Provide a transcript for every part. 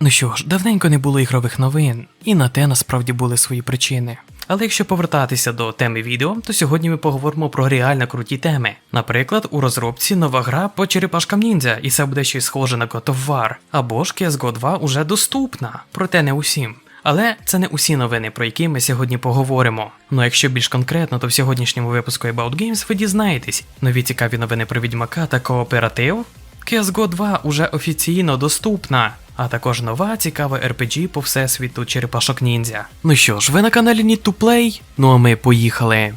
Ну що ж, давненько не було ігрових новин, і на те насправді були свої причини. Але якщо повертатися до теми відео, то сьогодні ми поговоримо про реально круті теми. Наприклад, у розробці нова гра по черепашкам ніндзя, і це буде щось схоже на God of War, або ж CSGO 2 уже доступна, проте не усім. Але це не усі новини, про які ми сьогодні поговоримо. Ну а якщо більш конкретно, то в сьогоднішньому випуску About Games ви дізнаєтесь нові цікаві новини про відьмака та кооператив. CSGO 2 уже офіційно доступна, а також нова цікава RPG по всесвіту черепашок ніндзя. Ну що ж, ви на каналі Need to Play? Ну а ми поїхали.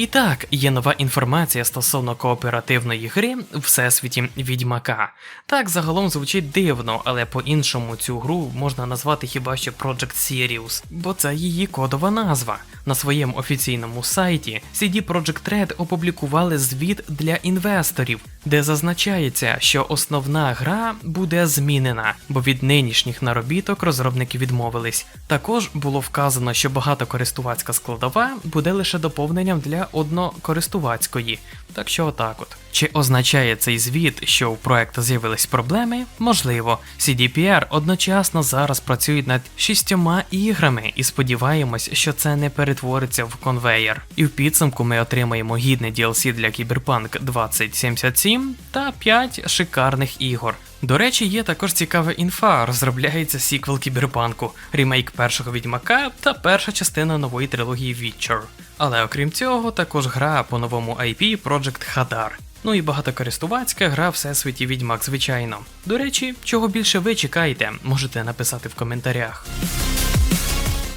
І так, є нова інформація стосовно кооперативної гри в всесвіті Відьмака. Так, загалом звучить дивно, але по-іншому цю гру можна назвати хіба що Project Sirius, бо це її кодова назва. На своєму офіційному сайті CD Projekt Red опублікували звіт для інвесторів, де зазначається, що основна гра буде змінена, бо від нинішніх наробіток розробники відмовились. Також було вказано, що багатокористувацька складова буде лише доповненням для однокористувацької. Так що отак от. Чи означає цей звіт, що у проекту з'явились проблеми? Можливо. CDPR одночасно зараз працюють над шістьома іграми і сподіваємось, що це не перетвориться в конвейер. І в підсумку ми отримаємо гідне DLC для Cyberpunk 2077 та 5 шикарних ігор. До речі, є також цікава інфа. Розробляється сіквел Кіберпанку, ремейк першого відьмака та перша частина нової трилогії Witcher. Але окрім цього, також гра по новому IP Project Hadar. Ну і багатокористувацька гра Всесвіті Відьмак, звичайно. До речі, чого більше ви чекаєте, можете написати в коментарях.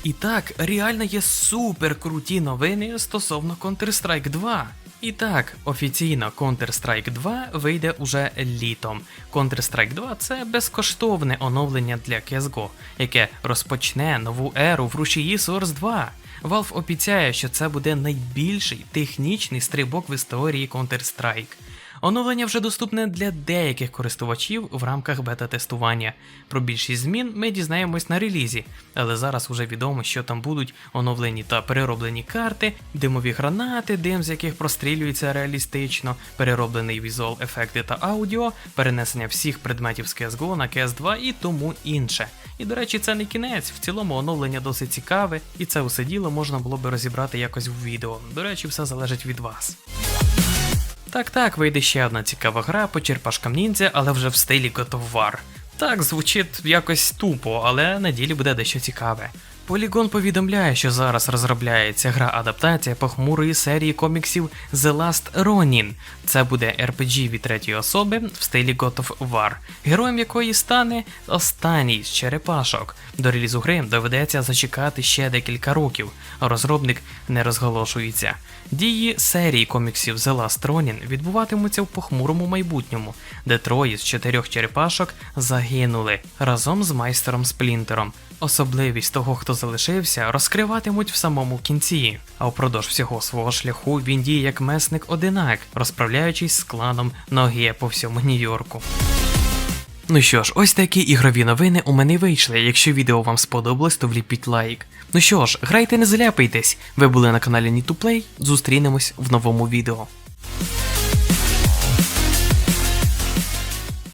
І так, реально є супер круті новини стосовно Counter-Strike 2. І так, офіційно Counter-Strike 2 вийде уже літом. Counter-Strike 2 це безкоштовне оновлення для CSGO, яке розпочне нову еру в рушії Source 2. Valve обіцяє, що це буде найбільший технічний стрибок в історії Counter-Strike. Оновлення вже доступне для деяких користувачів в рамках бета-тестування. Про більшість змін ми дізнаємось на релізі, але зараз уже відомо, що там будуть оновлені та перероблені карти, димові гранати, дим з яких прострілюється реалістично, перероблений візуал ефекти та аудіо, перенесення всіх предметів з CSGO на CS2 і тому інше. І до речі, це не кінець. В цілому оновлення досить цікаве, і це усе діло можна було би розібрати якось в відео. До речі, все залежить від вас. Так, так, вийде ще одна цікава гра по черпашкам ніндзя, але вже в стилі God of War. Так, звучить якось тупо, але на ділі буде дещо цікаве. Polygon повідомляє, що зараз розробляється гра адаптація похмурої серії коміксів The Last Ronin. Це буде RPG від третьої особи в стилі God of War, героєм якої стане останній з черепашок. До релізу гри доведеться зачекати ще декілька років, а розробник не розголошується. Дії серії коміксів The Last Ronin відбуватимуться в похмурому майбутньому, де троє з чотирьох черепашок загинули разом з майстером Сплінтером. Особливість того, хто залишився, розкриватимуть в самому кінці. А впродовж всього свого шляху він діє як месник одинак, розправляючись з кланом ноги по всьому Нью-Йорку. Ну що ж, ось такі ігрові новини у мене вийшли. Якщо відео вам сподобалось, то вліпіть лайк. Ну що ж, грайте, не зляпайтесь. Ви були на каналі Need to Play. Зустрінемось в новому відео.